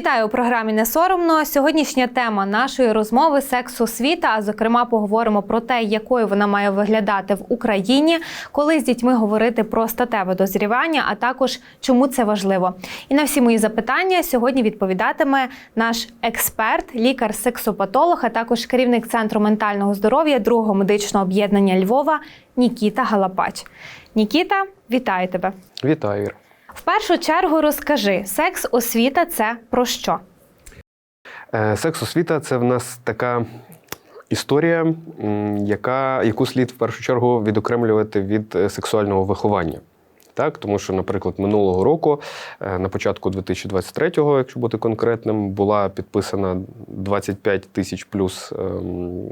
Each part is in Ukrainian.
Вітаю у програмі Не соромно. Сьогоднішня тема нашої розмови секс освіта. А зокрема, поговоримо про те, якою вона має виглядати в Україні, коли з дітьми говорити про статеве дозрівання, а також чому це важливо. І на всі мої запитання сьогодні відповідатиме наш експерт, лікар-сексопатолог, а також керівник центру ментального здоров'я другого медичного об'єднання Львова Нікіта Галапач. Нікіта, вітаю тебе. Вітаю. В першу чергу розкажи, секс освіта це про що? Е, Секс-освіта це в нас така історія, яка, яку слід в першу чергу відокремлювати від е, сексуального виховання. Так, тому що, наприклад, минулого року, е, на початку 2023-го, якщо бути конкретним, була підписана 25 тисяч плюс. ем,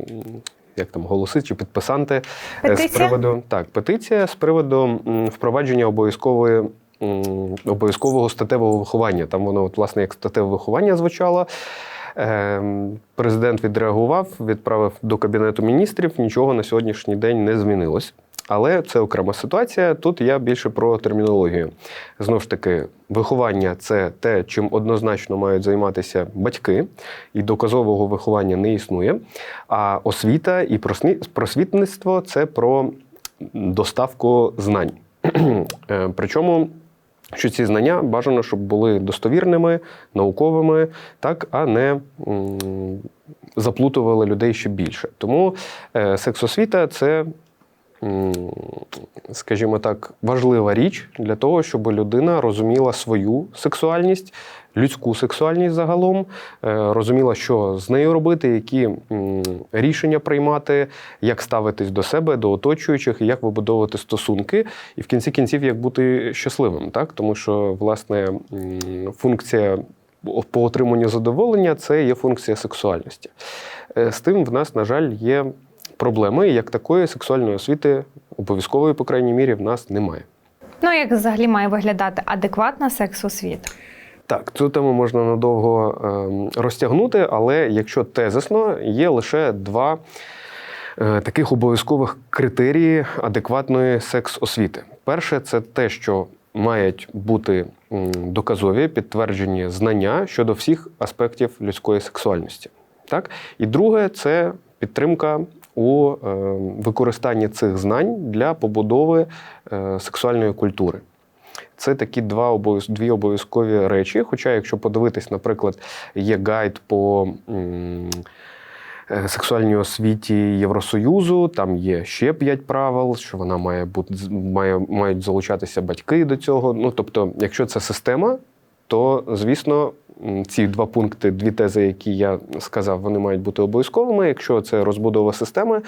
Як там голоси чи підписанти е, з приводу так, петиція з приводу впровадження обов'язкової обов'язкового статевого виховання. Там воно, от, власне, як статеве виховання звучало. Ем, Президент відреагував, відправив до Кабінету міністрів. Нічого на сьогоднішній день не змінилось. Але це окрема ситуація. Тут я більше про термінологію. Знову ж таки, виховання це те, чим однозначно мають займатися батьки, і доказового виховання не існує. А освіта і просвітництво це про доставку знань. Е, Причому що ці знання бажано, щоб були достовірними, науковими, так, а не заплутували людей ще більше. Тому е, сексосвіта це, скажімо так, важлива річ для того, щоб людина розуміла свою сексуальність, людську сексуальність загалом, е, розуміла, що з нею робити, які рішення приймати, як ставитись до себе, до оточуючих, як вибудовувати стосунки, і в кінці кінців як бути щасливим, так тому що власне функція по отриманню задоволення це є функція сексуальності. Е, З тим в нас, на жаль, є проблеми, як такої сексуальної освіти обов'язкової, по крайній мірі, в нас немає. Ну як взагалі має виглядати адекватна секс освіта? Так, цю тему можна надовго ем, розтягнути, але якщо тезисно, є лише два е, таких обов'язкових критерії адекватної секс-освіти. Перше, це те, що мають бути доказові підтверджені знання щодо всіх аспектів людської сексуальності. Так? І друге, це підтримка у е, використанні цих знань для побудови е, сексуальної культури. Це такі два обов'яз- дві обов'язкові речі. Хоча, якщо подивитись, наприклад, є гайд по е, сексуальній освіті Євросоюзу, там є ще п'ять правил, що вона має бути має, мають залучатися батьки до цього. Ну тобто, якщо це система, то звісно. Ці два пункти, дві тези, які я сказав, вони мають бути обов'язковими. Якщо це розбудова системи,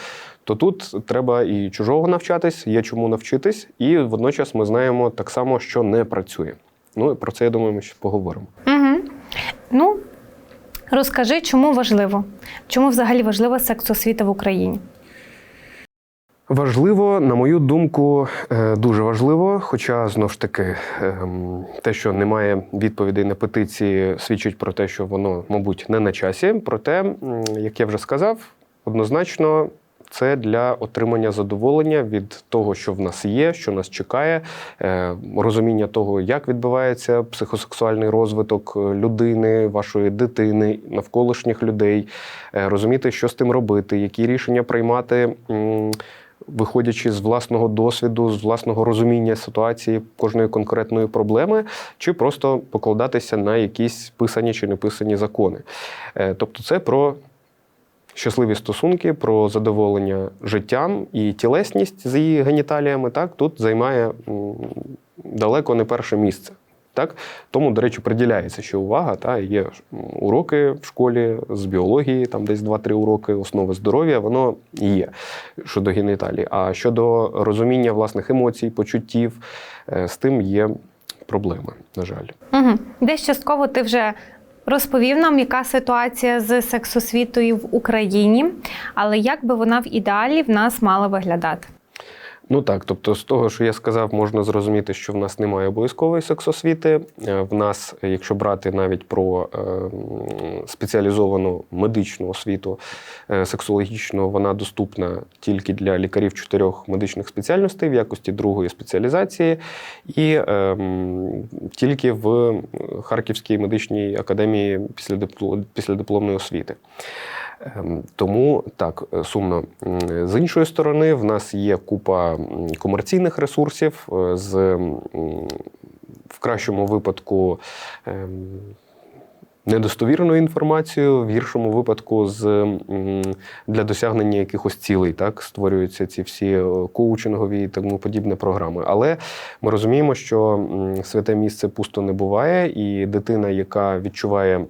то тут треба і чужого навчатись, є чому навчитись, і водночас ми знаємо так само, що не працює. Ну і про це я думаю, ми ще поговоримо. Угу. Ну розкажи, чому важливо? Чому взагалі важлива секс освіта в Україні? Важливо, на мою думку, е, дуже важливо. Хоча знову ж таки, ем, те, що немає відповідей на петиції, свідчить про те, що воно, мабуть, не на часі. Проте, як я вже сказав, однозначно. Це для отримання задоволення від того, що в нас є, що нас чекає, е, розуміння того, як відбувається психосексуальний розвиток е, людини, вашої дитини, навколишніх людей, розуміти, що з тим робити, які рішення приймати. Виходячи з власного досвіду, з власного розуміння ситуації кожної конкретної проблеми, чи просто покладатися на якісь писані чи неписані закони. Е, Тобто, це про щасливі стосунки, про задоволення життям і тілесність з її геніталіями. Так тут займає далеко не перше місце. Так? Тому, до речі, приділяється ще увага. Та, є уроки в школі з біології, там десь 2-3 уроки, основи здоров'я, воно є щодо геніталії. А щодо розуміння власних емоцій, почуттів, е, з тим є проблеми, на жаль. Угу. Десь частково ти вже розповів нам, яка ситуація з секс-освітою в Україні, але як би вона в ідеалі в нас мала виглядати? Ну так, тобто, з того, що я сказав, можна зрозуміти, що в нас немає обов'язкової сексосвіти. Е, В нас, якщо брати навіть про е, спеціалізовану медичну освіту е, сексологічну, вона доступна тільки для лікарів чотирьох медичних спеціальностей в якості другої спеціалізації, і е, тільки в Харківській медичній академії після дипло- післядипломної освіти. Ем, Тому так е, сумно. З іншої сторони, в нас є купа комерційних ресурсів е, з в кращому випадку. ем, Недостовірною інформацією, в гіршому випадку з для досягнення якихось цілей, так створюються ці всі е, коучингові і тому подібне програми. Але ми розуміємо, що святе місце пусто не буває, і дитина, яка відчуває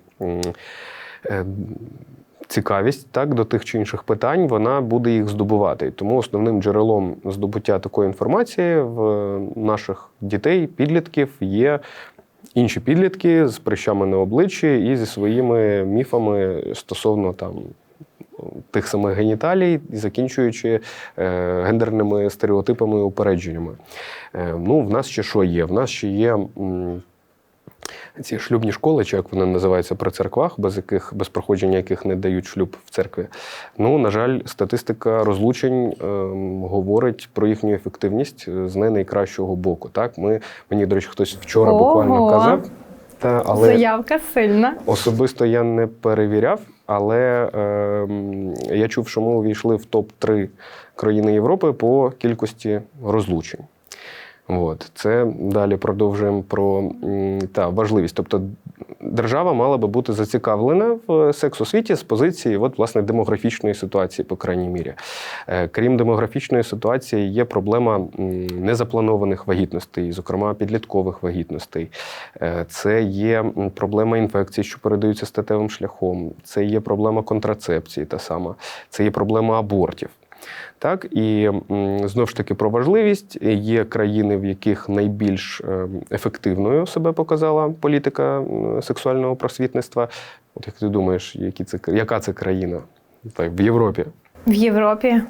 цікавість так, до тих чи інших питань, вона буде їх здобувати. Тому основним джерелом здобуття такої інформації в наших дітей, підлітків є. Інші підлітки з прищами на обличчі і зі своїми міфами стосовно там тих самих геніталій, закінчуючи е, гендерними стереотипами і упередженнями. Е, ну, в нас ще що є? В нас ще є ці шлюбні школи, чи як вони називаються при церквах, без яких без проходження яких не дають шлюб в церкві. Ну, на жаль, статистика розлучень ем, говорить про їхню ефективність з не найкращого боку. Так, ми мені, до речі, хтось вчора Ого. буквально казав. Та, але Заявка сильна. Особисто я не перевіряв, але ем, я чув, що ми увійшли в топ-3 країни Європи по кількості розлучень. От. Це далі продовжуємо про та, важливість. Тобто держава мала би бути зацікавлена в секс-освіті з позиції от, власне, демографічної ситуації, по крайній мірі. Е, Крім демографічної ситуації, є проблема незапланованих вагітностей, зокрема підліткових вагітностей. Е, Це є проблема інфекцій, що передаються статевим шляхом. Це є проблема контрацепції, та сама, це є проблема абортів. Так, і знову ж таки про важливість є країни, в яких найбільш е, ефективною себе показала політика сексуального просвітництва. От як ти думаєш, які це, яка це країна так, в Європі? В Європі.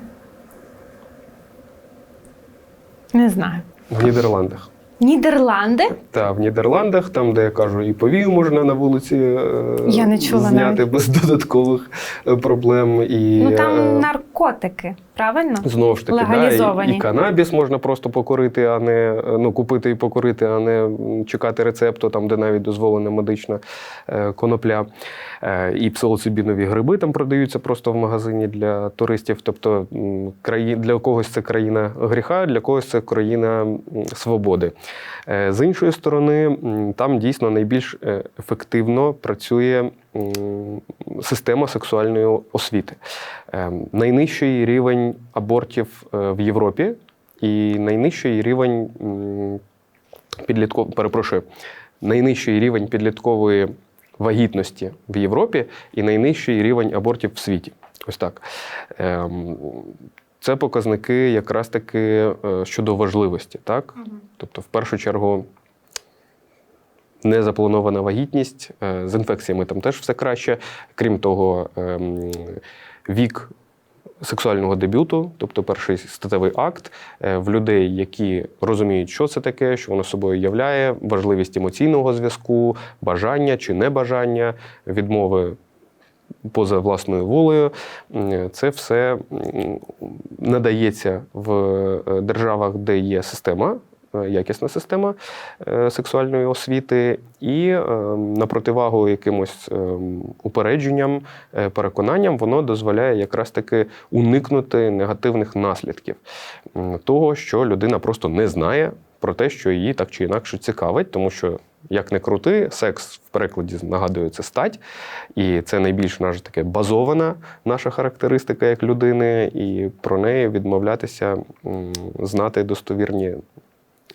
Не знаю. В Нідерландах. Нідерланди? Та в Нідерландах, там, де я кажу, і повію можна на вулиці е, Я не чула зняти навіть. без додаткових е, проблем. І, Ну е, там наркотики, правильно? Знову ж таки, да, і, і канабіс можна просто покорити, а не ну, купити і покорити, а не чекати рецепту, там, де навіть дозволена медична е, конопля. Е, і псилоцибінові гриби там продаються просто в магазині для туристів. Тобто краї... для когось це країна гріха, для когось це країна свободи. Е, З іншої сторони, там дійсно найбільш е, ефективно працює система сексуальної освіти. Е, Найнижчий рівень абортів е, в Європі і найнижчий рівень підліткової, перепрошую, найнижчий рівень підліткової вагітності в Європі і найнижчий рівень абортів в світі. Ось так. Ем, Це показники якраз таки е, щодо важливості, так? Тобто, в першу чергу, незапланована вагітність, е, з інфекціями там теж все краще. Крім того, ем, вік сексуального дебюту, тобто перший статевий акт, е, в людей, які розуміють, що це таке, що воно собою являє, важливість емоційного зв'язку, бажання чи небажання, відмови. Поза власною волею, це все надається в е, державах, де є система, якісна система е, сексуальної освіти, і е, на противагу якимось е, упередженням, переконанням, воно дозволяє якраз таки уникнути негативних наслідків того, що людина просто не знає про те, що її так чи інакше цікавить, тому що. Як не крути, секс в перекладі нагадує це стать, і це найбільш наша таке базована наша характеристика як людини, і про неї відмовлятися, знати достовірні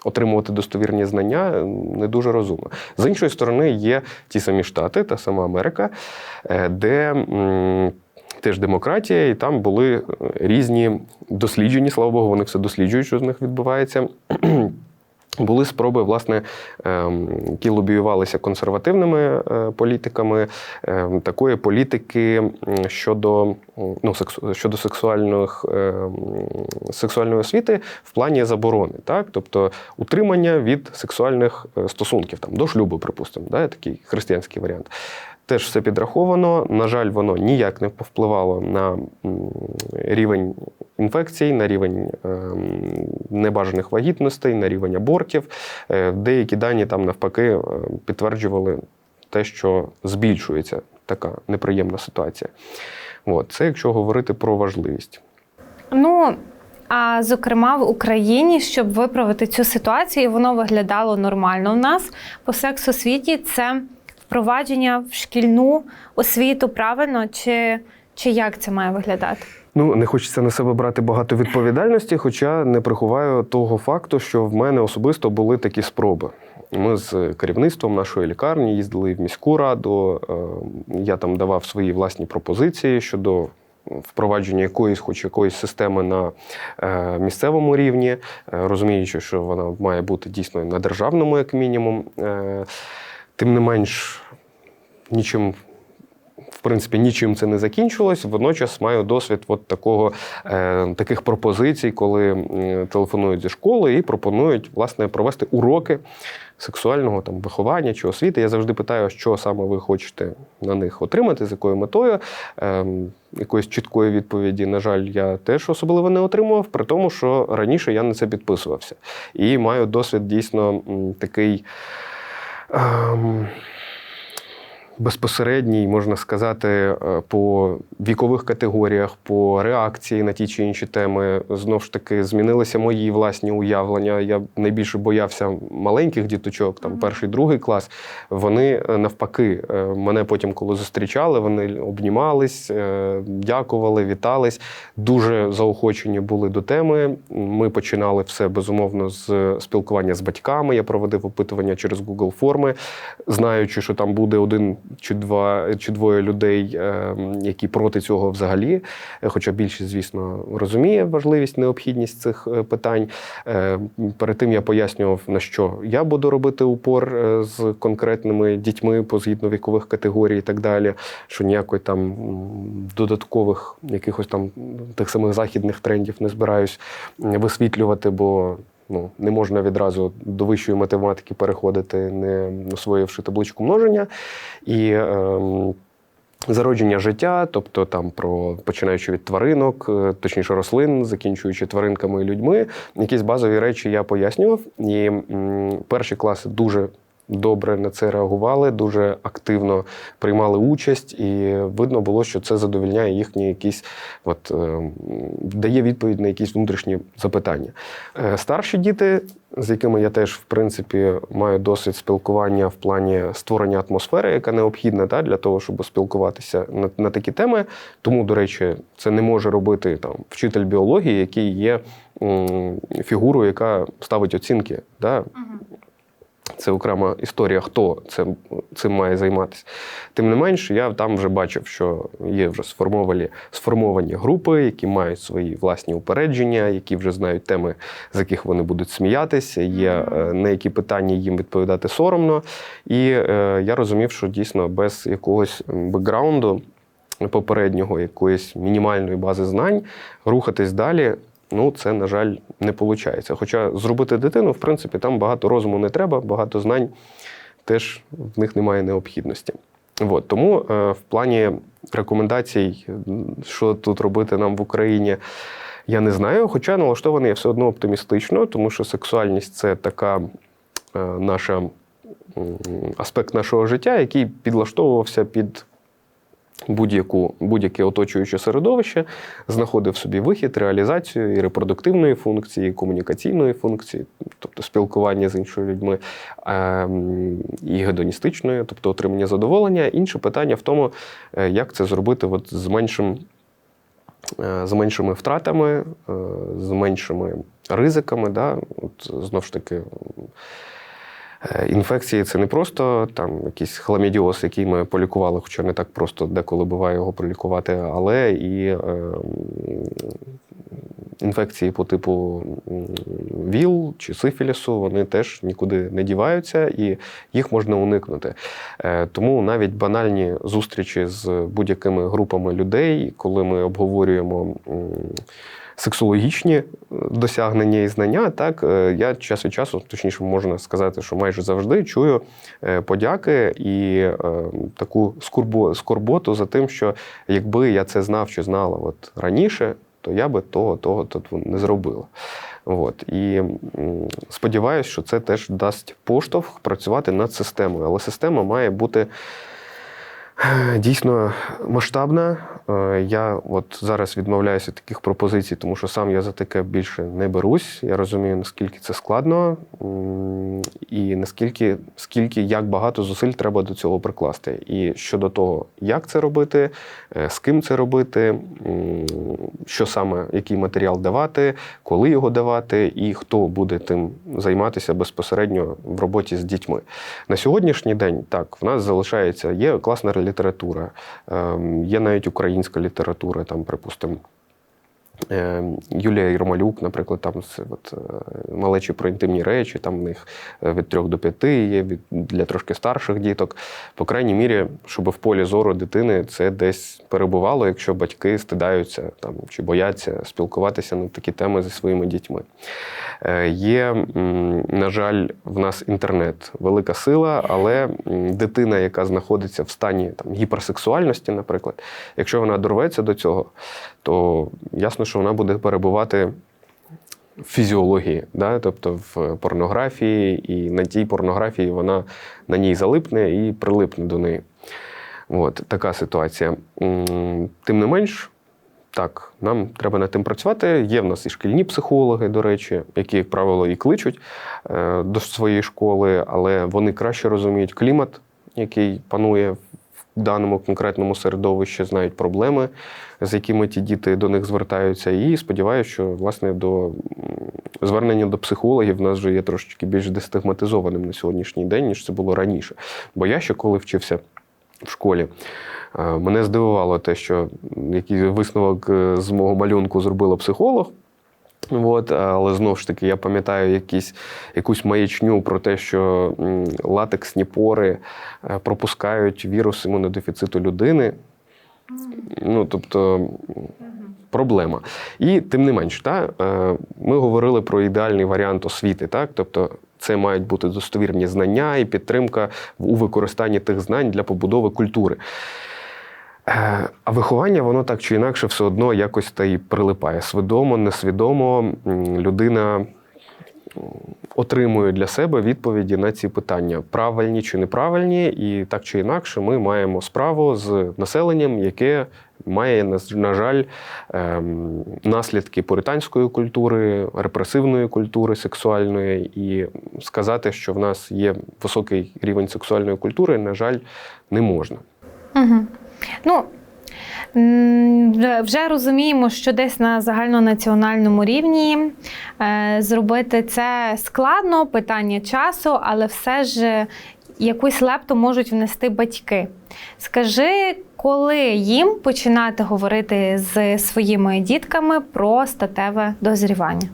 отримувати достовірні знання не дуже розумно. З іншої сторони, є ті самі Штати, та сама Америка, е, де теж демократія, і там були е, різні досліджені, слава Богу, вони все досліджують, що з них відбувається. Були спроби, власне, ем, які лобіювалися консервативними е, політиками, ем, такої політики щодо, ну, щодо сексуальних, ем, сексуальної освіти в плані заборони, так? тобто утримання від сексуальних е, стосунків, там, до шлюбу, припустимо, да? такий християнський варіант. Теж все підраховано. На жаль, воно ніяк не повпливало на рівень інфекцій, на рівень ем, небажаних вагітностей, на рівень абортів. Е, Деякі дані там навпаки е, підтверджували те, що збільшується така неприємна ситуація. От, це якщо говорити про важливість. Ну а зокрема в Україні, щоб виправити цю ситуацію, і воно виглядало нормально. У нас по секс-освіті це впровадження в шкільну освіту, правильно? Чи, чи як це має виглядати? Ну, не хочеться на себе брати багато відповідальності, хоча не приховаю того факту, що в мене особисто були такі спроби. Ми з керівництвом нашої лікарні їздили в міську раду. е, Я там давав свої власні пропозиції щодо впровадження якоїсь, хоч якоїсь системи на е, місцевому рівні, е, розуміючи, що вона має бути дійсно на державному, як мінімум. Тим не менш, нічим в принципі, нічим це не закінчилось. Водночас маю досвід от такого, е, таких пропозицій, коли телефонують зі школи і пропонують власне провести уроки сексуального там виховання чи освіти. Я завжди питаю, що саме ви хочете на них отримати, з якою метою. Е, якоїсь чіткої відповіді, на жаль, я теж особливо не отримував, при тому, що раніше я на це підписувався. І маю досвід дійсно такий. Ем, безпосередній, можна сказати, е, по вікових категоріях, по реакції на ті чи інші теми. Знов ж таки, змінилися мої власні уявлення. Я найбільше боявся маленьких діточок, там перший, другий клас. Вони е, навпаки, е, мене потім, коли зустрічали, вони обнімались, дякували, вітались. Дуже заохочені були до теми. Ми починали все безумовно з спілкування з батьками. Я проводив опитування через Google форми, знаючи, що там буде один чи два чи двоє людей, е, які проти цього взагалі. Е, Хоча більшість, звісно, розуміє важливість, необхідність цих е, питань. Перед тим я пояснював, на що я буду робити упор з конкретними дітьми по згідно вікових категорій і так далі. Що ніякої там додаткових якихось там тих самих західних трендів не збираюсь висвітлювати, бо ну, не можна відразу до вищої математики переходити, не освоївши табличку множення. І е, Зародження життя, тобто там про починаючи від тваринок, е, точніше рослин, закінчуючи тваринками і людьми, якісь базові речі я пояснював. І м, перші класи дуже добре на це реагували, дуже активно приймали участь, і видно було, що це задовільняє їхні якісь, от е, дає відповідь на якісь внутрішні запитання. Е, Старші діти, з якими я теж в принципі маю досвід спілкування в плані створення атмосфери, яка необхідна та, для того, щоб спілкуватися на, на такі теми. Тому, до речі, це не може робити там вчитель біології, який є фігурою, яка ставить оцінки. Да? Це окрема історія, хто цим, цим має займатися. Тим не менш, я там вже бачив, що є вже сформовані, сформовані групи, які мають свої власні упередження, які вже знають теми, з яких вони будуть сміятися, є е, на які питання їм відповідати соромно. І е, я розумів, що дійсно без якогось бекграунду попереднього, якоїсь мінімальної бази знань, рухатись далі. Ну, це, на жаль, не виходить. Хоча зробити дитину, в принципі, там багато розуму не треба, багато знань теж в них немає необхідності. От, тому е, в плані рекомендацій, що тут робити нам в Україні, я не знаю. Хоча налаштований я все одно оптимістично, тому що сексуальність це така е, наша аспект нашого життя, який підлаштовувався під будь-яке оточуюче середовище, знаходив собі вихід, реалізацію і репродуктивної функції, і комунікаційної функції, тобто спілкування з іншими людьми, ем, і гедоністичної, тобто отримання задоволення. Інше питання в тому, е, як це зробити от з меншим. е, З меншими втратами, е, з меншими ризиками. Да? От, знов ж таки, Інфекції це не просто там якийсь хламідіоз, який ми полікували, хоча не так просто деколи буває його пролікувати, але і е, інфекції по типу ВІЛ чи сифілісу, вони теж нікуди не діваються і їх можна уникнути. Е, Тому навіть банальні зустрічі з будь-якими групами людей, коли ми обговорюємо. Сексологічні е, досягнення і знання, так е, я час від часу, точніше, можна сказати, що майже завжди чую е, подяки і таку скорбо, скорботу за тим, що якби я це знав чи знала от раніше, то я би того, того тут не зробила. От. І сподіваюся, що це теж дасть поштовх працювати над системою. Але система має бути дійсно масштабна. Е, Я от зараз відмовляюся від таких пропозицій, тому що сам я за таке більше не берусь. Я розумію, наскільки це складно, і наскільки скільки як багато зусиль треба до цього прикласти. І щодо того, як це робити, е, з ким це робити, що саме, який матеріал давати, коли його давати, і хто буде тим займатися безпосередньо в роботі з дітьми. На сьогоднішній день так в нас залишається є класна література, ем, є навіть українська література, там, припустимо. Е, Юлія Єрмолюк, наприклад, там от, е, малечі про інтимні речі, там в них е, від 3 до 5 є від, для трошки старших діток. По крайній мірі, щоб в полі зору дитини це десь перебувало, якщо батьки стидаються там, чи бояться спілкуватися на такі теми зі своїми дітьми. Є, на жаль, в нас інтернет велика сила, але дитина, яка знаходиться в стані там, гіперсексуальності, наприклад, якщо вона дорветься до цього, то ясно, що вона буде перебувати в фізіології, да? тобто в порнографії, і на тій порнографії вона на ній залипне і прилипне до неї. От така ситуація. Тим не менш, так, нам треба над тим працювати. Є в нас і шкільні психологи, до речі, які, як правило, і кличуть е, до своєї школи, але вони краще розуміють клімат, який панує даному конкретному середовищі, знають проблеми, з якими ті діти до них звертаються. І сподіваюся, що власне до звернення до психологів в нас вже є трошечки більш дестигматизованим на сьогоднішній день, ніж це було раніше. Бо я ще коли вчився в школі. Е, Мене здивувало те, що який висновок е, з мого малюнку зробила психолог. От, але знову ж таки, я пам'ятаю якісь, якусь маячню про те, що латексні пори е, пропускають вірус імунодефіциту людини. Ну, тобто, проблема. І тим не менш, та, е, ми говорили про ідеальний варіант освіти. Так? Тобто, це мають бути достовірні знання і підтримка у використанні тих знань для побудови культури. Е, А виховання, воно так чи інакше все одно якось та й прилипає. Свідомо, несвідомо людина отримує для себе відповіді на ці питання: правильні чи неправильні, і так чи інакше, ми маємо справу з населенням, яке має, на жаль, ем, наслідки пуританської культури, репресивної культури сексуальної, і сказати, що в нас є високий рівень сексуальної культури, на жаль, не можна. Угу. Ну, вже- розуміємо, що десь на загальнонаціональному рівні е, зробити це складно, питання часу, але все ж якусь лепту можуть внести батьки. Скажи, коли їм починати говорити з своїми дітками про статеве дозрівання?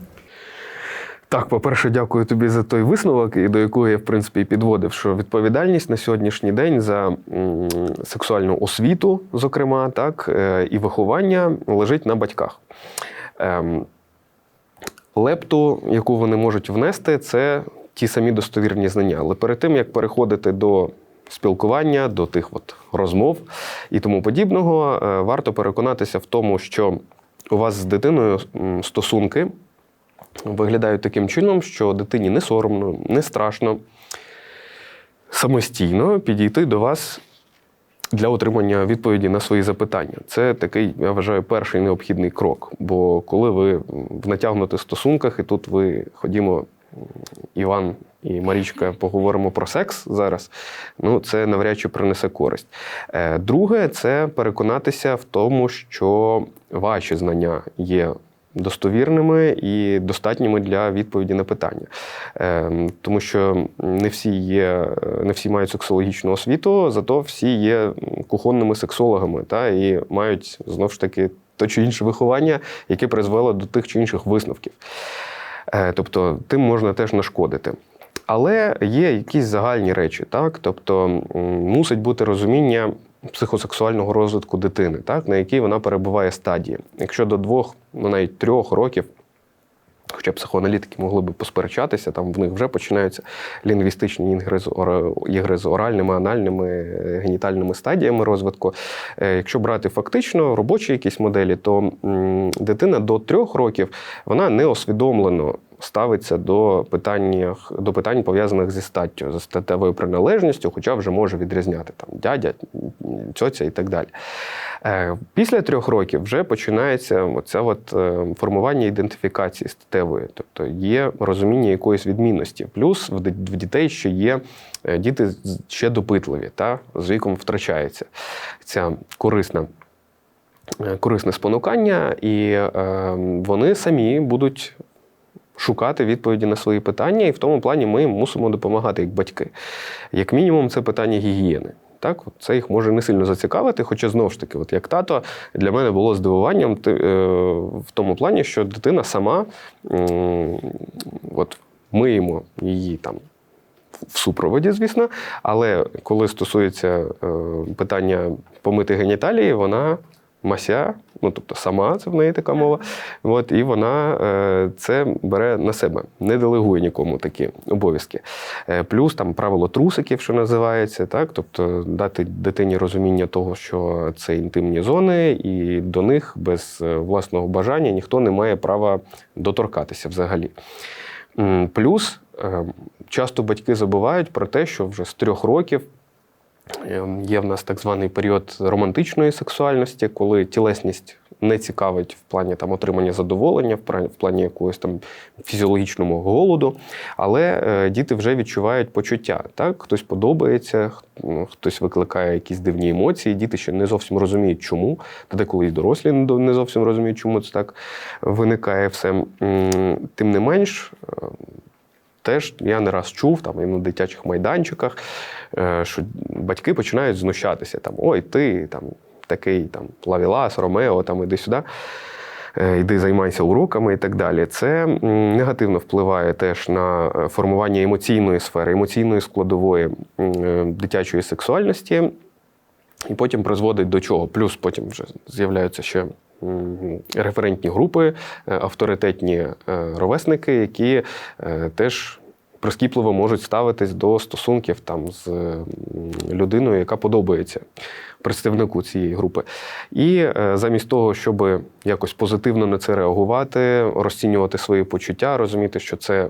Так, по-перше, дякую тобі за той висновок, і до якого я, в принципі, і підводив, що відповідальність на сьогоднішній день за сексуальну освіту, зокрема, так, е, і виховання лежить на батьках. Ем, Лепту, яку вони можуть внести, це ті самі достовірні знання. Але перед тим, як переходити до спілкування, до тих от розмов і тому подібного, е, варто переконатися в тому, що у вас з дитиною стосунки виглядають таким чином, що дитині не соромно, не страшно самостійно підійти до вас для отримання відповіді на свої запитання. Це такий, я вважаю, перший необхідний крок. Бо коли ви в натягнутих стосунках, і тут ви ходімо, Іван і Марічка, поговоримо про секс зараз, ну це навряд чи принесе користь. Е, Друге, це переконатися в тому, що ваші знання є достовірними і достатніми для відповіді на питання. Е, Тому що не всі є, не всі мають сексологічну освіту, зато всі є кухонними сексологами та, і мають знову ж таки то чи інше виховання, яке призвело до тих чи інших висновків. Е, Тобто, тим можна теж нашкодити. Але є якісь загальні речі, так? Тобто мусить бути розуміння психосексуального розвитку дитини, так? на якій вона перебуває стадії. Якщо до двох, ну навіть трьох років Хоча психоаналітики могли би посперечатися, там в них вже починаються лінгвістичні ігри з, оральними, анальними, е, генітальними стадіями розвитку. Е, Якщо брати фактично робочі якісь моделі, то дитина до трьох років вона неосвідомлено ставиться до питань, до питань пов'язаних зі статтю, з статевою приналежністю, хоча вже може відрізняти там дядя, цьоця і так далі. Е, Після трьох років вже починається от е, формування ідентифікації статевої, тобто є розуміння якоїсь відмінності. Плюс в дітей ще є е, діти ще допитливі, та з віком втрачається ця корисна. Корисне спонукання, і е, вони самі будуть шукати відповіді на свої питання, і в тому плані ми їм мусимо допомагати як батьки. Як мінімум, це питання гігієни. Так, це їх може не сильно зацікавити, хоча знову ж таки, от як тато, для мене було здивуванням е, в тому плані, що дитина сама, от миємо її там в супроводі, звісно, але коли стосується е, питання помити геніталії, вона мася, ну тобто сама, це в неї така мова. От, і вона е, це бере на себе, не делегує нікому такі обов'язки. Е, плюс там правило трусиків, що називається, так, тобто дати дитині розуміння того, що це інтимні зони, і до них без е, власного бажання ніхто не має права доторкатися взагалі. Плюс е, часто батьки забувають про те, що вже з трьох років є в нас так званий період романтичної сексуальності, коли тілесність не цікавить в плані там отримання задоволення, в плані якогось там фізіологічного голоду, але е, діти вже відчувають почуття. Так, хтось подобається, ну, хтось викликає якісь дивні емоції. Діти ще не зовсім розуміють, чому. Та деколи і дорослі не зовсім розуміють, чому це так виникає все. Тим не менш. Е, Теж я не раз чув там і на дитячих майданчиках, е, що батьки починають знущатися. Там, Ой, ти там такий там Лавілас, Ромео, там іди сюди, е, іди займайся уроками і так далі. Це негативно впливає теж на е, формування емоційної сфери, емоційної складової е, дитячої сексуальності. І потім призводить до чого? Плюс потім вже з'являються ще референтні групи, е, авторитетні е, ровесники, які е, теж прискіпливо можуть ставитись до стосунків там з людиною, яка подобається представнику цієї групи. І замість того, щоб якось позитивно на це реагувати, розцінювати свої почуття, розуміти, що це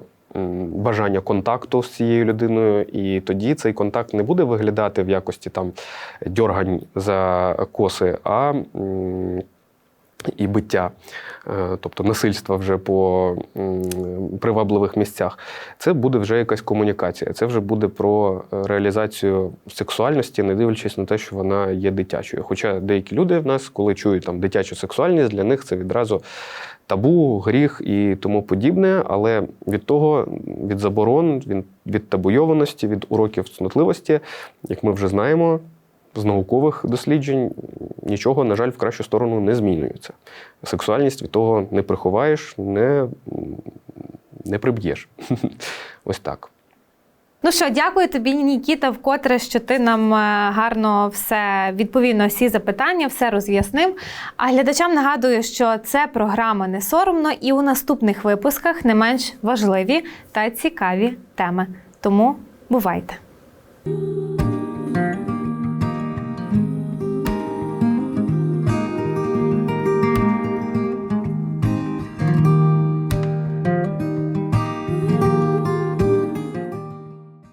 бажання контакту з цією людиною, і тоді цей контакт не буде виглядати в якості там дьоргань за коси, а і биття, е, тобто насильства вже по привабливих місцях. Це буде вже якась комунікація. Це вже буде про реалізацію сексуальності, не дивлячись на те, що вона є дитячою. Хоча деякі люди в нас, коли чують там дитячу сексуальність, для них це відразу табу, гріх і тому подібне. Але від того, від заборон, від табуйованості, від уроків цнотливості, як ми вже знаємо, з наукових досліджень нічого, на жаль, в кращу сторону не змінюється. Сексуальність від того не приховаєш, не, не приб'єш. Ось так. Ну що, дякую тобі, Нікіта, вкотре, що ти нам е, гарно все відповів на всі запитання, все роз'яснив. А глядачам нагадую, що це програма не соромно, і у наступних випусках не менш важливі та цікаві теми. Тому бувайте!